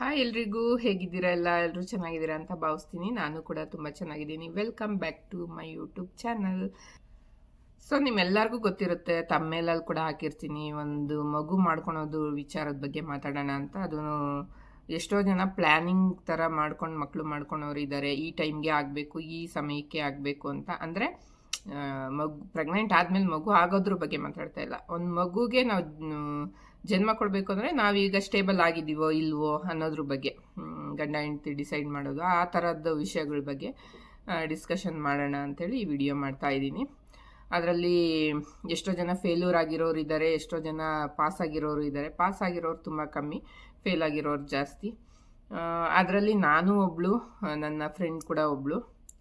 Hi ಎಲ್ರಿಗೂ, ಹೇಗಿದ್ದೀರಾ ಎಲ್ಲ? ಎಲ್ಲರೂ ಚೆನ್ನಾಗಿದ್ದೀರಾ ಅಂತ ಭಾವಿಸ್ತೀನಿ. ನಾನು ಕೂಡ ತುಂಬ ಚೆನ್ನಾಗಿದ್ದೀನಿ. Welcome back to my YouTube channel so ನಿಮ್ಮೆಲ್ಲರಿಗೂ ಗೊತ್ತಿರುತ್ತೆ ತಮ್ಮೇಲಲ್ಲಿ ಕೂಡ ಹಾಕಿರ್ತೀನಿ ಒಂದು ಮಗು ಮಾಡ್ಕೊಳೋದು ವಿಚಾರದ ಬಗ್ಗೆ ಮಾತಾಡೋಣ ಅಂತ. ಅದು ಎಷ್ಟೋ ಜನ ಪ್ಲ್ಯಾನಿಂಗ್ ಥರ ಮಾಡ್ಕೊಂಡು ಮಕ್ಕಳು ಮಾಡ್ಕೊಳೋರು ಇದ್ದಾರೆ ಈ ಟೈಮ್ಗೆ ಆಗಬೇಕು, ಈ ಸಮಯಕ್ಕೆ ಆಗಬೇಕು ಅಂತ. ಅಂದರೆ ಮಗು ಪ್ರೆಗ್ನೆಂಟ್ ಆದಮೇಲೆ ಮಗು ಆಗೋದ್ರ ಬಗ್ಗೆ ಮಾತಾಡ್ತಾ ಇಲ್ಲ. ಒಂದು ಮಗುಗೆ ನಾವು ಜನ್ಮ ಕೊಡಬೇಕು ಅಂದರೆ ನಾವೀಗ ಸ್ಟೇಬಲ್ ಆಗಿದ್ದೀವೋ ಇಲ್ವೋ ಅನ್ನೋದ್ರ ಬಗ್ಗೆ ಗಂಡ ಹೆಂಡತಿ ಡಿಸೈಡ್ ಮಾಡೋದು, ಆ ಥರದ ವಿಷಯಗಳ ಬಗ್ಗೆ ಡಿಸ್ಕಷನ್ ಮಾಡೋಣ ಅಂಥೇಳಿ ಈ ವಿಡಿಯೋ ಮಾಡ್ತಾ ಇದ್ದೀನಿ. ಅದರಲ್ಲಿ ಎಷ್ಟೋ ಜನ ಫೇಲ್ಯೂರ್ ಆಗಿರೋರು ಇದ್ದಾರೆ, ಎಷ್ಟೋ ಜನ ಪಾಸ್ ಆಗಿರೋರು ಇದ್ದಾರೆ. ಪಾಸ್ ಆಗಿರೋರು ತುಂಬ ಕಮ್ಮಿ ಫೇಲ್ ಆಗಿರೋರು ಜಾಸ್ತಿ. ಅದರಲ್ಲಿ ನಾನು ಒಬ್ಬಳು ನನ್ನ ಫ್ರೆಂಡ್ ಕೂಡ ಒಬ್ಬಳು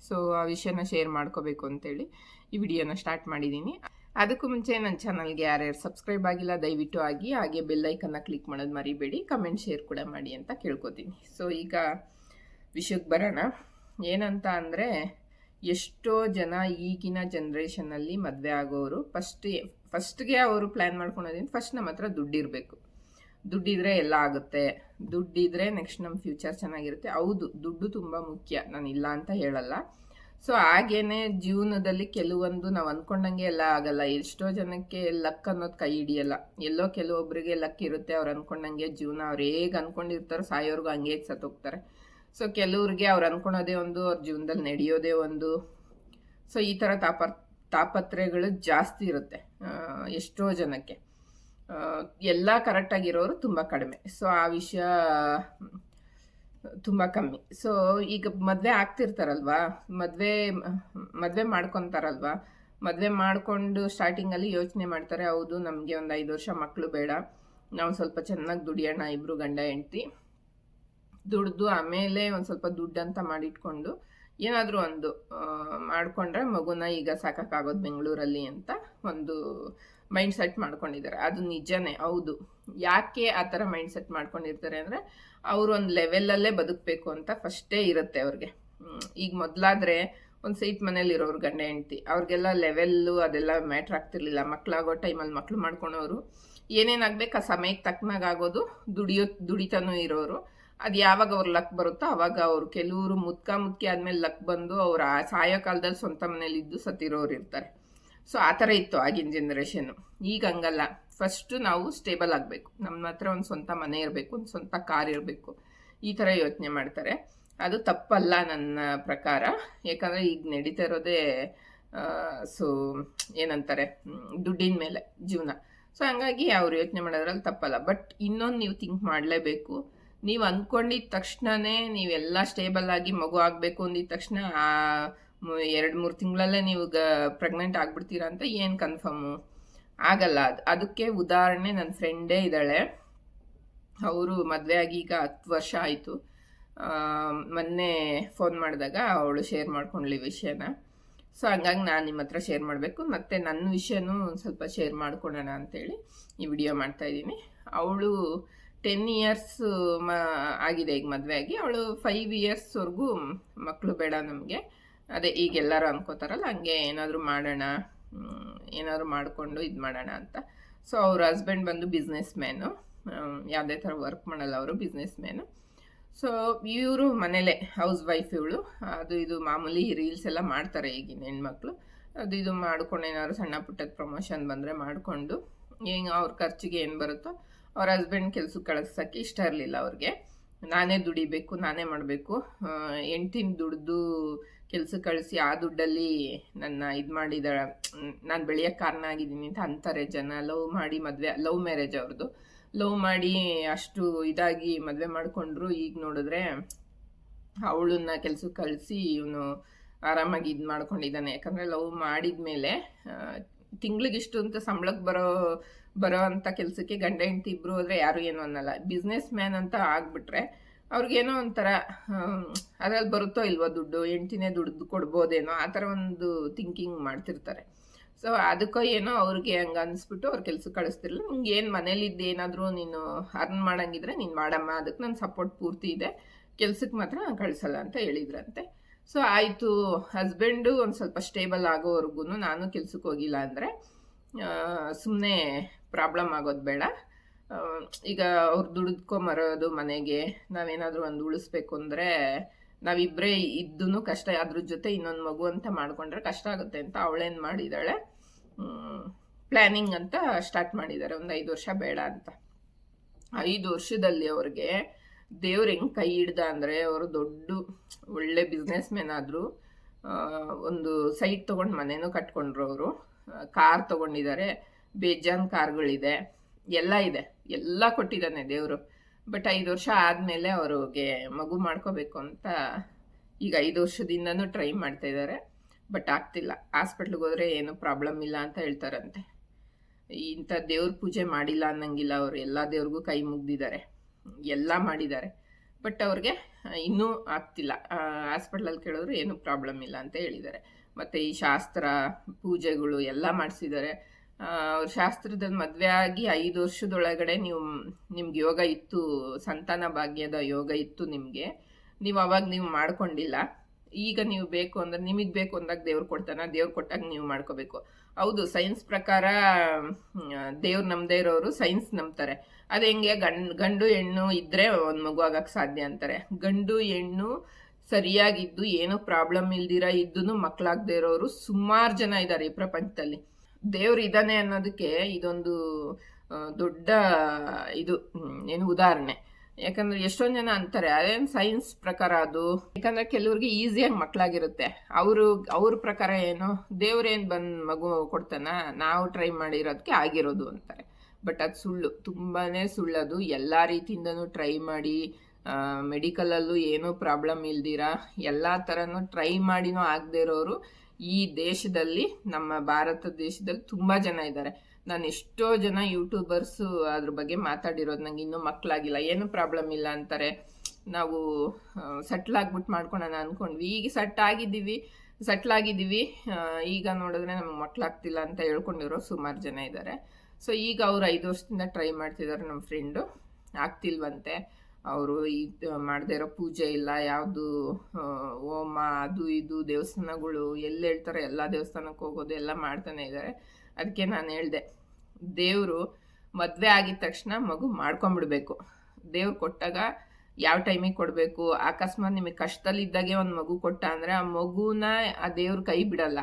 ಸೊ ಆ ವಿಷಯನ ಶೇರ್ ಮಾಡ್ಕೋಬೇಕು ಅಂತೇಳಿ ಈ ವಿಡಿಯೋನ ಸ್ಟಾರ್ಟ್ ಮಾಡಿದ್ದೀನಿ. ಅದಕ್ಕೂ ಮುಂಚೆ ನನ್ನ ಚಾನಲ್ಗೆ ಯಾರ್ಯಾರು ಸಬ್ಸ್ಕ್ರೈಬ್ ಆಗಿಲ್ಲ, ದಯವಿಟ್ಟು ಆಗಿ. ಹಾಗೆ ಬೆಲ್ಲೈಕನ್ನ ಕ್ಲಿಕ್ ಮಾಡೋದು ಮರಿಬೇಡಿ. ಕಮೆಂಟ್ ಶೇರ್ ಕೂಡ ಮಾಡಿ ಅಂತ ಕೇಳ್ಕೊತೀನಿ. ಸೊ ಈಗ ವಿಷಯಕ್ಕೆ ಬರೋಣ. ಏನಂತ ಅಂದರೆ, ಎಷ್ಟೋ ಜನ ಈಗಿನ ಜನ್ರೇಷನಲ್ಲಿ ಮದುವೆ ಆಗೋರು ಫಸ್ಟ್ ಫಸ್ಟ್ಗೆ ಅವರು ಪ್ಲ್ಯಾನ್ ಮಾಡ್ಕೊಳೋದಿಂದ ಫಸ್ಟ್ ನಮ್ಮ ಹತ್ರ ದುಡ್ಡಿರಬೇಕು. ದುಡ್ಡಿದ್ರೆ ಎಲ್ಲ ಆಗುತ್ತೆ. ದುಡ್ಡಿದ್ರೆ ನೆಕ್ಸ್ಟ್ ನಮ್ಮ ಫ್ಯೂಚರ್ ಚೆನ್ನಾಗಿರುತ್ತೆ. ಹೌದು, ದುಡ್ಡು ತುಂಬ ಮುಖ್ಯ. ನಾನು ಇಲ್ಲ ಅಂತ ಹೇಳಲ್ಲ. ಸೊ ಹಾಗೇನೆ ಜೀವನದಲ್ಲಿ ಕೆಲವೊಂದು ನಾವು ಅಂದ್ಕೊಂಡಂಗೆ ಎಲ್ಲ ಆಗಲ್ಲ. ಎಷ್ಟೋ ಜನಕ್ಕೆ ಲಕ್ ಅನ್ನೋದು ಕೈ ಹಿಡಿಯಲ್ಲ. ಎಲ್ಲೋ ಕೆಲವೊಬ್ಬರಿಗೆ ಲಕ್ ಇರುತ್ತೆ, ಅವ್ರು ಅಂದ್ಕೊಂಡಂಗೆ ಜೀವನ ಅವ್ರು ಹೇಗೆ ಅಂದ್ಕೊಂಡಿರ್ತಾರೋ ಸಾಯೋರ್ಗು ಹಂಗೆ ಸತ್ತೋಗ್ತಾರೆ ಸೊ ಕೆಲವ್ರಿಗೆ ಅವ್ರು ಅಂದ್ಕೊಳೋದೇ ಒಂದು, ಅವ್ರ ಜೀವನದಲ್ಲಿ ನಡೆಯೋದೇ ಒಂದು. ಸೊ ಈ ಥರ ತಾಪ ತಾಪತ್ರೆಗಳು ಜಾಸ್ತಿ ಇರುತ್ತೆ ಎಷ್ಟೋ ಜನಕ್ಕೆ. ಎಲ್ಲ ಕರೆಕ್ಟಾಗಿರೋರು ತುಂಬ ಕಡಿಮೆ. ಸೊ ಆ ವಿಷಯ ತುಂಬ ಕಮ್ಮಿ. ಸೊ ಈಗ ಮದುವೆ ಆಗ್ತಿರ್ತಾರಲ್ವಾ? ಮದುವೆ ಮದುವೆ ಮಾಡ್ಕೊತಾರಲ್ವಾ? ಮದುವೆ ಮಾಡಿಕೊಂಡು ಸ್ಟಾರ್ಟಿಂಗಲ್ಲಿ ಯೋಚನೆ ಮಾಡ್ತಾರೆ, ಹೌದು, ನಮಗೆ ಒಂದು ಐದು ವರ್ಷ ಮಕ್ಕಳು ಬೇಡ. ನಾವು ಸ್ವಲ್ಪ ಚೆನ್ನಾಗಿ ದುಡಿಯೋಣ ಇಬ್ಬರು ಗಂಡ, ಹೆಂಡ್ತಿ. ದುಡ್ದು ಆಮೇಲೆ ಒಂದು ಸ್ವಲ್ಪ ದುಡ್ಡು ಅಂತ ಮಾಡಿಟ್ಕೊಂಡು, ಏನಾದರೂ ಒಂದು ಮಾಡಿಕೊಂಡ್ರೆ ಮಗುನ ಈಗ ಸಾಕಾಗೋದು ಬೆಂಗಳೂರಲ್ಲಿ ಅಂತ ಒಂದು ಮೈಂಡ್ ಸೆಟ್ ಮಾಡ್ಕೊಂಡಿದ್ದಾರೆ. ಅದು ನಿಜನೇ, ಹೌದು. ಯಾಕೆ ಆ ಥರ ಮೈಂಡ್ ಸೆಟ್ ಮಾಡ್ಕೊಂಡಿರ್ತಾರೆ ಅಂದರೆ, ಅವರು ಒಂದು ಲೆವೆಲಲ್ಲೇ ಬದುಕಬೇಕು ಅಂತ ಫಸ್ಟೇ ಇರುತ್ತೆ ಅವ್ರಿಗೆ. ಈಗ ಮೊದಲಾದ್ರೆ ಒಂದು ಸೀಟ್ ಮನೇಲಿ ಇರೋರು ಗಂಡ, ಹೆಂಡ್ತಿ, ಅವ್ರಿಗೆಲ್ಲ ಲೆವೆಲ್ಲು ಅದೆಲ್ಲ ಮ್ಯಾಟ್ರ್ ಆಗ್ತಿರ್ಲಿಲ್ಲ. ಮಕ್ಕಳಾಗೋ ಟೈಮಲ್ಲಿ ಮಕ್ಕಳು ಮಾಡ್ಕೊಳೋರು. ಏನೇನಾಗಬೇಕು ಆ ಸಮಯಕ್ಕೆ ತಕ್ಕನಾಗ ಆಗೋದು, ದುಡಿಯೋ, ದುಡಿತಾನೂ ಇರೋರು. ಅದು ಯಾವಾಗ ಅವ್ರ ಲಕ್ ಬರುತ್ತೋ ಅವಾಗ ಅವರು ಕೆಲವರು ಮುದ್ಕ ಮುದ್ಕಿ ಆದ್ಮೇಲೆ ಲಕ್ ಬಂದು ಅವ್ರ ಸಾಯೋ ಕಾಲದಲ್ಲಿ ಸ್ವಂತ ಮನೇಲಿ ಇದ್ದು ಸತ್ತಿರೋರು ಇರ್ತಾರೆ. ಸೊ ಆ ಥರ ಇತ್ತು ಆಗಿನ ಜನ್ರೇಷನ್ನು ಈಗ ಹಂಗಲ್ಲ. ಫಸ್ಟು ನಾವು ಸ್ಟೇಬಲ್ ಆಗಬೇಕು. ನಮ್ಮ ಹತ್ರ ಒಂದು ಸ್ವಂತ ಮನೆ ಇರಬೇಕು, ಒಂದು ಸ್ವಂತ ಕಾರ್ ಇರಬೇಕು. ಈ ಥರ ಯೋಚನೆ ಮಾಡ್ತಾರೆ. ಅದು ತಪ್ಪಲ್ಲ ನನ್ನ ಪ್ರಕಾರ. ಯಾಕಂದರೆ ಈಗ ನಡೀತಾ ಇರೋದೇ ಸೊ ಏನಂತಾರೆ ದುಡ್ಡಿನ ಮೇಲೆ, ಜೀವನ. ಸೊ ಹಂಗಾಗಿ ಅವ್ರು ಯೋಚನೆ ಮಾಡೋದ್ರಲ್ಲಿ ತಪ್ಪಲ್ಲ. ಬಟ್ ಇನ್ನೊಂದು ನೀವು ಥಿಂಕ್ ಮಾಡಲೇಬೇಕು. ನೀವು ಅಂದ್ಕೊಂಡಿದ್ದ ತಕ್ಷಣನೇ ನೀವೆಲ್ಲ ಸ್ಟೇಬಲ್ ಆಗಿ ಮಗು ಆಗಬೇಕು ಅಂದಿದ ತಕ್ಷಣ ಆ ಎರಡು ಮೂರು ತಿಂಗಳಲ್ಲೇ ನೀವು ಗ ಪ್ರೆಗ್ನೆಂಟ್ ಆಗ್ಬಿಡ್ತೀರಾ ಅಂತ ಏನು ಕನ್ಫರ್ಮು ಆಗಲ್ಲ. ಅದು, ಅದಕ್ಕೆ ಉದಾಹರಣೆ ನನ್ನ ಫ್ರೆಂಡೇ ಇದ್ದಾಳೆ. ಅವರು ಮದುವೆ ಆಗಿ ಈಗ ಹತ್ತು ವರ್ಷ ಆಯಿತು. ಮೊನ್ನೆ ಫೋನ್ ಮಾಡಿದಾಗ ಅವಳು ಶೇರ್ ಮಾಡ್ಕೊಂಡ್ಲಿ ವಿಷಯನ. ಸೊ ಹಂಗಾಗಿ ನಾನು ನಿಮ್ಮ ಹತ್ರ ಶೇರ್ ಮಾಡಬೇಕು. ಮತ್ತು ನನ್ನ ವಿಷಯನೂ ಒಂದು ಸ್ವಲ್ಪ ಶೇರ್ ಮಾಡ್ಕೊಳೋಣ ಅಂತೇಳಿ ಈ ವಿಡಿಯೋ ಮಾಡ್ತಾಯಿದ್ದೀನಿ ಅವಳು ಟೆನ್ ಇಯರ್ಸ್ ಮ, ಆಗಿದೆ ಈಗ ಮದುವೆ ಆಗಿ. ಅವಳು ಫೈವ್ ಇಯರ್ಸ್ವರೆಗೂ ಮಕ್ಕಳು ಬೇಡ ನಮಗೆ. ಅದೇ ಈಗ ಎಲ್ಲರೂ ಅನ್ಕೋತಾರಲ್ಲ, ಹಂಗೆ ಏನಾದರೂ ಮಾಡೋಣ ಏನಾದರೂ ಮಾಡಿಕೊಂಡು ಇದು ಮಾಡೋಣ ಅಂತ. ಸೊ ಅವ್ರ ಹಸ್ಬೆಂಡ್ ಬಂದು ಬಿಸ್ನೆಸ್ ಮ್ಯಾನು ಯಾವುದೇ ಥರ ವರ್ಕ್ ಮಾಡಲ್ಲ ಅವರು ಬಿಸ್ನೆಸ್ ಮ್ಯಾನು ಸೊ ಇವರು ಮನೇಲೇ ಹೌಸ್ ವೈಫ್ ಇವಳು. ಅದು ಇದು ಮಾಮೂಲಿ ರೀಲ್ಸ್ ಎಲ್ಲ ಮಾಡ್ತಾರೆ ಈಗಿನ ಹೆಣ್ಮಕ್ಳು. ಅದು ಇದು ಮಾಡ್ಕೊಂಡು ಏನಾದ್ರು ಸಣ್ಣ ಪುಟ್ಟದ ಪ್ರಮೋಷನ್ ಬಂದರೆ ಮಾಡಿಕೊಂಡು, ಹೆಂಗೆ ಅವ್ರ ಖರ್ಚಿಗೆ ಏನು ಬರುತ್ತೋ, ಅವ್ರ ಹಸ್ಬೆಂಡ್ ಕೆಲಸಕ್ಕೆ ಕಳಿಸೋಕ್ಕೆ ಇಷ್ಟ ಇರಲಿಲ್ಲ ಅವ್ರಿಗೆ. ನಾನೇ ದುಡಿಬೇಕು, ನಾನೇ ಮಾಡಬೇಕು. ಹೆಂಡ್ತಿನ ದುಡ್ದು ಕೆಲ್ಸಕ್ಕೆ ಕಳಿಸಿ ಆ ದುಡ್ಡಲ್ಲಿ ನನ್ನ ಇದು ಮಾಡಿದ ನಾನು ಬೆಳೆಯೋಕ್ಕೆ ಕಾರಣ ಆಗಿದ್ದೀನಿ ಅಂತ ಅಂತಾರೆ ಜನ. ಲವ್ ಮಾಡಿ ಮದುವೆ, ಲವ್ ಮ್ಯಾರೇಜ್ ಅವ್ರದ್ದು ಲವ್ ಮಾಡಿ ಅಷ್ಟು ಇದಾಗಿ ಮದುವೆ ಮಾಡಿಕೊಂಡ್ರು. ಈಗ ನೋಡಿದ್ರೆ ಅವಳನ್ನ ಕೆಲ್ಸಕ್ಕೆ ಕಳಿಸಿ ಇವನು ಆರಾಮಾಗಿ ಇದು ಮಾಡ್ಕೊಂಡಿದ್ದಾನೆ. ಯಾಕಂದರೆ ಲವ್ ಮಾಡಿದ ಮೇಲೆ ತಿಂಗ್ಳಿಗಿಷ್ಟು ಅಂತ ಸಂಬಳಕ್ಕೆ ಬರೋ ಬರೋ ಅಂಥ ಕೆಲಸಕ್ಕೆ ಗಂಡ ಹೆಂಡತಿ ಇಬ್ಬರು ಹೋದರೆ ಯಾರು ಏನು ಅನ್ನಲ್ಲ. ಬಿಸ್ನೆಸ್ ಮ್ಯಾನ್ ಅಂತ ಆಗಿಬಿಟ್ರೆ ಅವ್ರಿಗೇನೋ ಒಂಥರ ಅದ್ರಲ್ಲಿ ಬರುತ್ತೋ ಇಲ್ವೋ ದುಡ್ಡು, ಹೆಂಡ್ತಿನೇ ದುಡ್ಡು ಕೊಡ್ಬೋದೇನೋ, ಆ ಥರ ಒಂದು ಥಿಂಕಿಂಗ್ ಮಾಡ್ತಿರ್ತಾರೆ. ಸೊ ಅದಕ್ಕೋ ಏನೋ ಅವ್ರಿಗೆ ಹಂಗೆ ಅನಿಸ್ಬಿಟ್ಟು ಅವ್ರ ಕೆಲಸ ಕಳಿಸ್ತಿರಲಿಲ್ಲ. ನಿಮ್ಗೆ ಏನು ಮನೇಲಿದ್ದು ಏನಾದರೂ ನೀನು ಅರ್ನ್ ಮಾಡಂಗಿದ್ರೆ ನೀನು ಮಾಡಮ್ಮ ಅದಕ್ಕೆ ನನ್ನ ಸಪೋರ್ಟ್ ಪೂರ್ತಿ ಇದೆ. ಕೆಲ್ಸಕ್ಕೆ ಮಾತ್ರ ನಾನು ಕಳಿಸಲ್ಲ ಅಂತ ಹೇಳಿದ್ರಂತೆ. ಸೊ ಆಯಿತು ಹಸ್ಬೆಂಡು ಒಂದು ಸ್ವಲ್ಪ ಸ್ಟೇಬಲ್ ಆಗೋವರೆಗೂ ನಾನು ಕೆಲ್ಸಕ್ಕೆ ಹೋಗಿಲ್ಲ ಅಂದರೆ ಸುಮ್ಮನೆ ಪ್ರಾಬ್ಲಮ್ ಆಗೋದು ಬೇಡ. ಈಗ ಅವ್ರು ದುಡಿದ್ಕೊಂಬರೋದು ಮನೆಗೆ, ನಾವೇನಾದರೂ ಒಂದು ಉಳಿಸ್ಬೇಕು ಅಂದರೆ ನಾವಿಬ್ಬರೇ ಇದ್ದೂ ಕಷ್ಟ, ಅದ್ರ ಜೊತೆ ಇನ್ನೊಂದು ಮಗು ಅಂತ ಮಾಡ್ಕೊಂಡ್ರೆ ಕಷ್ಟ ಆಗುತ್ತೆ ಅಂತ ಅವಳೇನು ಮಾಡಿದಾಳೆ? ಪ್ಲ್ಯಾನಿಂಗ್ ಅಂತ ಸ್ಟಾರ್ಟ್ ಮಾಡಿದ್ದಾರೆ ಒಂದು ಐದು ವರ್ಷ ಬೇಡ ಅಂತ. ಐದು ವರ್ಷದಲ್ಲಿ ಅವ್ರಿಗೆ ದೇವ್ರು ಹೆಂಗ್ ಕೈ ಹಿಡ್ದ ಅಂದರೆ ಅವರು ದೊಡ್ಡ, ಒಳ್ಳೆ ಬಿಸ್ನೆಸ್ ಮ್ಯಾನ್ ಆದರು ಒಂದು ಸೈಟ್ ತೊಗೊಂಡು ಮನೇನೂ ಕಟ್ಕೊಂಡ್ರು ಅವರು. ಕಾರ್ ತಗೊಂಡಿದ್ದಾರೆ ಬೇಜಾನ್ ಕಾರ್ಗಳಿದೆ ಎಲ್ಲ ಇದೆ. ಎಲ್ಲ ಕೊಟ್ಟಿದ್ದಾನೆ ದೇವರು. ಬಟ್ ಐದು ವರ್ಷ ಆದಮೇಲೆ ಅವ್ರಿಗೆ ಮಗು ಮಾಡ್ಕೋಬೇಕು ಅಂತ ಈಗ ಐದು ವರ್ಷದಿಂದನೂ ಟ್ರೈ ಮಾಡ್ತಾ ಇದ್ದಾರೆ. ಬಟ್ ಆಗ್ತಿಲ್ಲ. ಹಾಸ್ಪಿಟ್ಲಿಗೆ ಹೋದ್ರೆ ಏನು ಪ್ರಾಬ್ಲಮ್ ಇಲ್ಲ ಅಂತ ಹೇಳ್ತಾರಂತೆ. ಇಂಥ ದೇವ್ರ ಪೂಜೆ ಮಾಡಿಲ್ಲ ಅನ್ನಂಗಿಲ್ಲ ಅವರು. ಎಲ್ಲ ದೇವ್ರಿಗೂ ಕೈ ಮುಗ್ದಿದ್ದಾರೆ. ಎಲ್ಲ ಮಾಡಿದ್ದಾರೆ. ಬಟ್ ಅವ್ರಿಗೆ ಇನ್ನೂ ಆಗ್ತಿಲ್ಲ. ಹಾಸ್ಪಿಟ್ಲಲ್ಲಿ ಕೇಳಿದ್ರು ಏನು ಪ್ರಾಬ್ಲಮ್ ಇಲ್ಲ ಅಂತ ಹೇಳಿದ್ದಾರೆ. ಮತ್ತು ಈ ಶಾಸ್ತ್ರ, ಪೂಜೆಗಳು ಎಲ್ಲ ಮಾಡಿಸಿದ್ದಾರೆ. ಅವ್ರ ಶಾಸ್ತ್ರದಲ್ಲಿ ಮದುವೆ ಆಗಿ ಐದು ವರ್ಷದೊಳಗಡೆ ನೀವು, ನಿಮ್ಗೆ ಯೋಗ ಇತ್ತು, ಸಂತಾನ ಭಾಗ್ಯದ ಯೋಗ ಇತ್ತು ನಿಮಗೆ. ನೀವು ಅವಾಗ ನೀವು ಮಾಡ್ಕೊಂಡಿಲ್ಲ. ಈಗ ನೀವು ಬೇಕು ಅಂದ್ರೆ ನಿಮಗೆ ಬೇಕು ಅಂದಾಗ ದೇವ್ರು ಕೊಡ್ತಾನ, ದೇವ್ರು ಕೊಟ್ಟಾಗ ನೀವು ಮಾಡ್ಕೋಬೇಕು. ಹೌದು ಸೈನ್ಸ್ ಪ್ರಕಾರ ದೇವ್ರು ನಂಬದೇ ಇರೋರು ಸೈನ್ಸ್ ನಂಬ್ತಾರೆ. ಅದು ಹೆಂಗೆ, ಗಂಡು ಗಂಡು ಹೆಣ್ಣು ಇದ್ರೆ ಒಂದು ಮಗು ಆಗಕ್ಕೆ ಸಾಧ್ಯ ಅಂತಾರೆ. ಗಂಡು ಹೆಣ್ಣು ಸರಿಯಾಗಿದ್ದು ಏನೂ ಪ್ರಾಬ್ಲಮ್ ಇಲ್ದಿರ ಇದ್ದು ಮಕ್ಕಳಾಗದೇ ಇರೋರು ಸುಮಾರು ಜನ ಇದ್ದಾರೆ ಈ ಪ್ರಪಂಚದಲ್ಲಿ. ದೇವ್ರು ಇದ್ದಾನೆ ಅನ್ನೋದಕ್ಕೆ ಇದೊಂದು ದೊಡ್ಡ ಇದು ಏನು ಉದಾಹರಣೆ. ಯಾಕಂದ್ರೆ ಎಷ್ಟೊಂದು ಜನ ಅಂತಾರೆ ಅದೇನು ಸೈನ್ಸ್ ಪ್ರಕಾರ ಅದು. ಯಾಕಂದ್ರೆ ಕೆಲವ್ರಿಗೆ ಈಸಿಯಾಗಿ ಮಕ್ಕಳಾಗಿರುತ್ತೆ ಅವರು, ಅವ್ರ ಪ್ರಕಾರ ಏನು ದೇವ್ರೇನು ಬಂದು ಮಗು ಕೊಡ್ತಾನ, ನಾವು ಟ್ರೈ ಮಾಡಿರೋದಕ್ಕೆ ಆಗಿರೋದು ಅಂತಾರೆ. ಬಟ್ ಅದು ಸುಳ್ಳು, ತುಂಬಾನೇ ಸುಳ್ಳದು. ಎಲ್ಲ ರೀತಿಯಿಂದನು ಟ್ರೈ ಮಾಡಿ ಮೆಡಿಕಲಲ್ಲೂ ಏನೂ ಪ್ರಾಬ್ಲಮ್ ಇಲ್ದಿರ, ಎಲ್ಲ ಥರನೂ ಟ್ರೈ ಮಾಡಿನೂ ಆಗದೆ ಇರೋರು ಈ ದೇಶದಲ್ಲಿ, ನಮ್ಮ ಭಾರತ ದೇಶದಲ್ಲಿ ತುಂಬ ಜನ ಇದ್ದಾರೆ. ನಾನು ಎಷ್ಟೋ ಜನ ಯೂಟ್ಯೂಬರ್ಸು ಅದ್ರ ಬಗ್ಗೆ ಮಾತಾಡಿರೋದು ನಂಗೆ ಇನ್ನೂ ಮಕ್ಕಳಾಗಿಲ್ಲ ಏನು ಪ್ರಾಬ್ಲಮ್ ಇಲ್ಲ ಅಂತಾರೆ. ನಾವು ಸೆಟ್ಲ್ ಆಗ್ಬಿಟ್ಟು ಮಾಡ್ಕೊಳೋಣ ಅಂದ್ಕೊಂಡ್ವಿ ಈಗ ಸೆಟ್ ಆಗಿದ್ದೀವಿ ಸೆಟ್ಲ್ ಆಗಿದ್ದೀವಿ. ಈಗ ನೋಡಿದ್ರೆ ನಮ್ಗೆ ಮಕ್ಕಳಾಗ್ತಿಲ್ಲ ಅಂತ ಹೇಳ್ಕೊಂಡಿರೋ ಸುಮಾರು ಜನ ಇದ್ದಾರೆ. ಸೊ ಈಗ ಅವ್ರು ಐದು ವರ್ಷದಿಂದ ಟ್ರೈ ಮಾಡ್ತಿದ್ದಾರೆ ನಮ್ಮ ಫ್ರೆಂಡು ಆಗ್ತಿಲ್ವಂತೆ. ಅವರು ಇದು ಮಾಡದೇ ಇರೋ ಪೂಜೆ ಇಲ್ಲ, ಯಾವುದು ಹೋಮ, ಅದು ಇದು, ದೇವಸ್ಥಾನಗಳು ಎಲ್ಲಿ ಹೇಳ್ತಾರೆ ಎಲ್ಲ ದೇವಸ್ಥಾನಕ್ಕೆ ಹೋಗೋದು ಎಲ್ಲ ಮಾಡ್ತಾನೆ ಇದ್ದಾರೆ. ಅದಕ್ಕೆ ನಾನು ಹೇಳಿದೆ, ದೇವರು ಮದುವೆ ಆಗಿದ ತಕ್ಷಣ ಮಗು ಮಾಡ್ಕೊಂಬಿಡ್ಬೇಕು. ದೇವ್ರು ಕೊಟ್ಟಾಗ ಯಾವ ಟೈಮಿಗೆ ಕೊಡಬೇಕು? ಅಕಸ್ಮಾತ್ ನಿಮಗೆ ಕಷ್ಟದಲ್ಲಿದ್ದಾಗೆ ಒಂದು ಮಗು ಕೊಟ್ಟ ಅಂದರೆ ಆ ಮಗುನ ಆ ದೇವ್ರ ಕೈ ಬಿಡಲ್ಲ.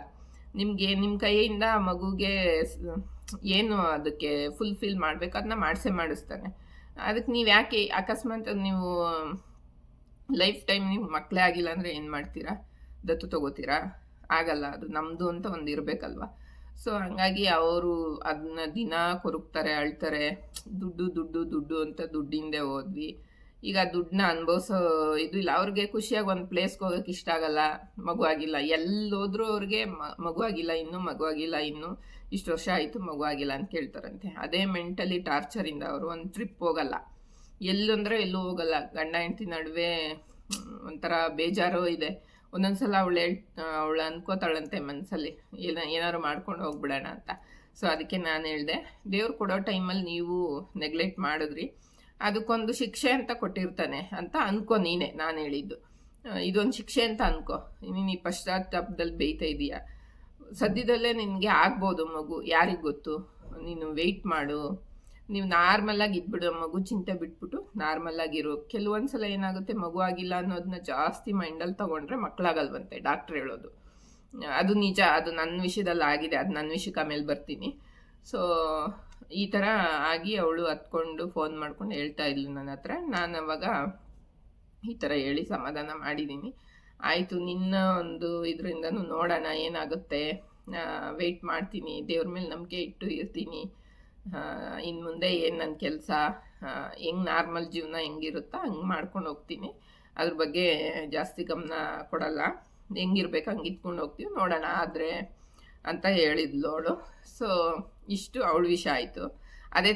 ನಿಮಗೆ ನಿಮ್ಮ ಕೈಯಿಂದ ಆ ಮಗುಗೆ ಏನು ಅದಕ್ಕೆ ಫುಲ್ಫಿಲ್ ಮಾಡಬೇಕು ಅದನ್ನ ಮಾಡಿಸೇ ಮಾಡಿಸ್ತಾನೆ. ಅದಕ್ಕೆ ನೀವು ಯಾಕೆ ಅಕಸ್ಮಾತ್ ನೀವು, ಲೈಫ್ ಟೈಮ್ ನೀವು ಮಕ್ಕಳೇ ಆಗಿಲ್ಲ ಅಂದರೆ ಏನು ಮಾಡ್ತೀರಾ? ದತ್ತು ತಗೋತೀರಾ? ಆಗಲ್ಲ, ಅದು ನಮ್ಮದು ಅಂತ ಒಂದು ಇರಬೇಕಲ್ವ? ಸೊ ಹಂಗಾಗಿ ಅವರು ಅದನ್ನ ದಿನ ಕೊರಗ್ತಾರೆ, ಅಳ್ತಾರೆ. ದುಡ್ಡು ದುಡ್ಡು ದುಡ್ಡು ಅಂತ ದುಡ್ಡಿಂದೆ ಹೋದ್ವಿ. ಈಗ ದುಡ್ಡನ್ನ ಅನುಭವಿಸೋ ಇದು ಇಲ್ಲ. ಅವ್ರಿಗೆ ಖುಷಿಯಾಗಿ ಒಂದು ಪ್ಲೇಸ್ಗೆ ಹೋಗೋಕೆ ಇಷ್ಟ ಆಗಲ್ಲ. ಮಗುವಾಗಿಲ್ಲ ಎಲ್ಲಿ ಎಲ್ಲೋದ್ರೂ ಅವ್ರಿಗೆ ಮಗುವಾಗಿಲ್ಲ ಇನ್ನೂ ಮಗುವಾಗಿಲ್ಲ ಇನ್ನೂ. ಇಷ್ಟು ವರ್ಷ ಆಯಿತು ಮಗು ಆಗಿಲ್ಲ ಅಂತ ಕೇಳ್ತಾರಂತೆ. ಅದೇ ಮೆಂಟಲಿ ಟಾರ್ಚರಿಂದ ಅವರು ಒಂದು ಟ್ರಿಪ್ ಹೋಗಲ್ಲ. ಎಲ್ಲಂದ್ರೆ ಎಲ್ಲೂ ಹೋಗಲ್ಲ. ಗಂಡ, ಹೆಂಡತಿ ನಡುವೆ ಒಂಥರ ಬೇಜಾರು ಇದೆ. ಒಂದೊಂದ್ಸಲ ಅವಳು ಹೇಳ್, ಅವಳು ಅನ್ಕೋತಾಳಂತೆ ಮನಸ್ಸಲ್ಲಿ ಏನ, ಏನಾದ್ರು ಮಾಡ್ಕೊಂಡು ಹೋಗ್ಬಿಡೋಣ ಅಂತ. ಸೊ ಅದಕ್ಕೆ ನಾನು ಹೇಳಿದೆ, ದೇವ್ರು ಕೊಡೋ ಟೈಮಲ್ಲಿ ನೀವು ನೆಗ್ಲೆಕ್ಟ್ ಮಾಡಿದ್ರಿ. ಅದಕ್ಕೊಂದು ಶಿಕ್ಷೆ ಅಂತ ಕೊಟ್ಟಿರ್ತಾನೆ ಅಂತ ಅನ್ಕೋ ನೀನೆ ನಾನು ಹೇಳಿದ್ದು. ಇದೊಂದು ಶಿಕ್ಷೆ ಅಂತ ಅನ್ಕೋ. ನೀನು ಈ ಪಶ್ಚಾತ್ತಾಪದಲ್ಲಿ ಬೇಯ್ತಾ ಇದೀಯ? ಸದ್ಯದಲ್ಲೇ ನಿನಗೆ ಆಗ್ಬೋದು ಮಗು, ಯಾರಿಗೆ ಗೊತ್ತು? ನೀನು ವೆಯ್ಟ್ ಮಾಡು. ನೀವು ನಾರ್ಮಲಾಗಿ ಇದ್ಬಿಡು, ಮಗು ಚಿಂತೆ ಬಿಟ್ಬಿಟ್ಟು ನಾರ್ಮಲ್ ಆಗಿರು ಕೆಲವೊಂದು ಸಲ ಏನಾಗುತ್ತೆ, ಮಗು ಆಗಿಲ್ಲ ಅನ್ನೋದನ್ನ ಜಾಸ್ತಿ ಮೈಂಡಲ್ಲಿ ತಗೊಂಡ್ರೆ ಮಕ್ಕಳಾಗಲ್ವಂತೆ ಡಾಕ್ಟ್ರ್ ಹೇಳೋದು. ಅದು ನಿಜ, ಅದು ನನ್ನ ವಿಷಯದಲ್ಲಿ ಆಗಿದೆ, ಅದು ನನ್ನ ವಿಷಯಕ್ಕೆ ಆಮೇಲೆ ಬರ್ತೀನಿ. ಸೊ ಈ ಥರ ಆಗಿ ಅವಳು ಹತ್ಕೊಂಡು ಫೋನ್ ಮಾಡ್ಕೊಂಡು ಹೇಳ್ತಾ ಇದ್ಲು ನನ್ನ ಹತ್ರ. ನಾನು ಅವಾಗ ಈ ಥರ ಹೇಳಿ ಸಮಾಧಾನ ಮಾಡಿದ್ದೀನಿ ಆಯಿತು, ನಿನ್ನ ಒಂದು ಇದರಿಂದನೂ ನೋಡೋಣ, ಏನಾಗುತ್ತೆ. ವೆಯ್ಟ್ ಮಾಡ್ತೀನಿ. ದೇವ್ರ ಮೇಲೆ ನಂಬಿಕೆ ಇಟ್ಟು ಇರ್ತೀನಿ. ಇನ್ನು ಮುಂದೆ ಏನು ನನ್ನ ಕೆಲಸ? ಹೆಂಗೆ ನಾರ್ಮಲ್ ಜೀವನ ಹೆಂಗಿರುತ್ತೋ, ಹಂಗೆ ಮಾಡ್ಕೊಂಡು ಹೋಗ್ತೀನಿ. ಅದ್ರ ಬಗ್ಗೆ ಜಾಸ್ತಿ ಗಮನ ಕೊಡಲ್ಲ. ಹೆಂಗಿರ್ಬೇಕು, ಹಂಗೆ ಇಟ್ಕೊಂಡು ಹೋಗ್ತೀವಿ, ನೋಡೋಣ. ಆದರೆ, ಅಂತ ಹೇಳಿದ್ಲು ಅವಳು. ಸೊ ಇಷ್ಟು ಅವಳ ವಿಷಯ ಆಯಿತು. ಅದೇ